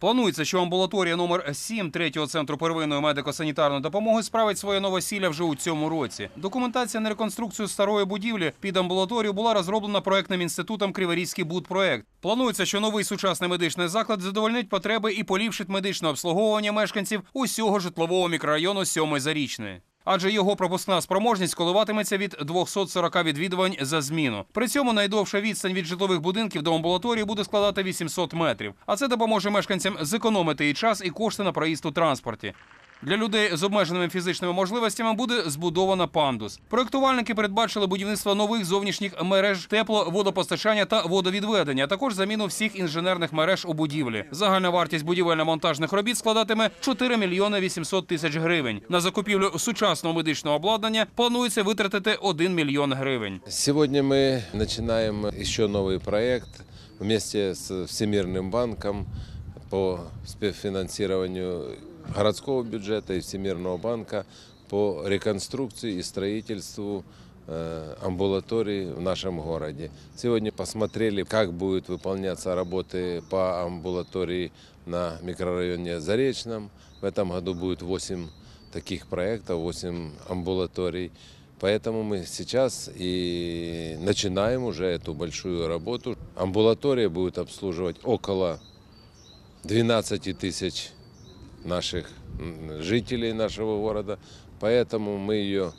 Планується, що амбулаторія номер 7 третього центру первинної медико-санітарної допомоги справить своє новосілля вже у цьому році. Документація на реконструкцію старої будівлі під амбулаторію була розроблена проектним інститутом Криворізький будпроект. Планується, що новий сучасний медичний заклад задовольнить потреби і поліпшить медичне обслуговування мешканців усього житлового мікрорайону Сьомої Зарічної. Адже його пропускна спроможність коливатиметься від 240 відвідувань за зміну. При цьому найдовша відстань від житлових будинків до амбулаторії буде складати 800 метрів. А це допоможе мешканцям зекономити і час, і кошти на проїзд у транспорті. Для людей з обмеженими фізичними можливостями буде збудована пандус. Проектувальники передбачили будівництво нових зовнішніх мереж тепло, водопостачання та водовідведення, а також заміну всіх інженерних мереж у будівлі. Загальна вартість будівельно-монтажних робіт складатиме 4 мільйони 800 тисяч гривень. На закупівлю сучасного медичного обладнання планується витратити 1 мільйон гривень. Сегодня мы начинаем еще новый проект вместе с Всемирным банком по спецфинансированию городского бюджета и Всемирного банка по реконструкции и строительству э, амбулаторий в нашем городе. Сегодня посмотрели, как будут выполняться работы по амбулатории на микрорайоне Заречном. В этом году будет 8 таких проектов, 8 амбулаторий. Поэтому мы сейчас и начинаем уже эту большую работу. Амбулатория будет обслуживать около 12 тысяч наших м, жителей нашего города. Поэтому мы ее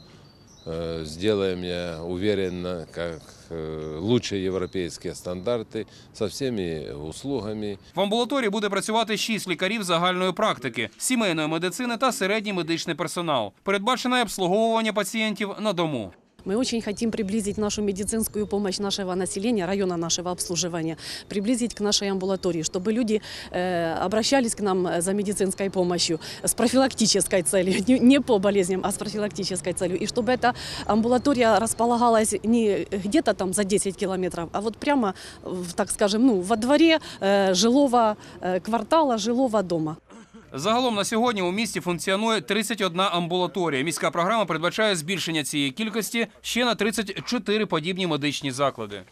э, сделаем, я уверен, на- как э, лучшие европейские стандарты со всеми услугами. В амбулаторії буде працювати 6 лікарів загальної практики, сімейної медицини та середній медичний персонал. Передбачено й обслуговування пацієнтів на дому. Мы очень хотим приблизить нашу медицинскую помощь нашего населения, района нашего обслуживания, приблизить к нашей амбулатории, чтобы люди э, обращались к нам за медицинской помощью с профилактической целью, не, не по болезням, а с профилактической целью. И чтобы эта амбулатория располагалась не где-то там за 10 километров, а вот прямо, в, так скажем, ну, во дворе э, жилого э, квартала, жилого дома. Загалом на сьогодні у місті функціонує 31 амбулаторія. Міська програма передбачає збільшення цієї кількості ще на 34 подібні медичні заклади.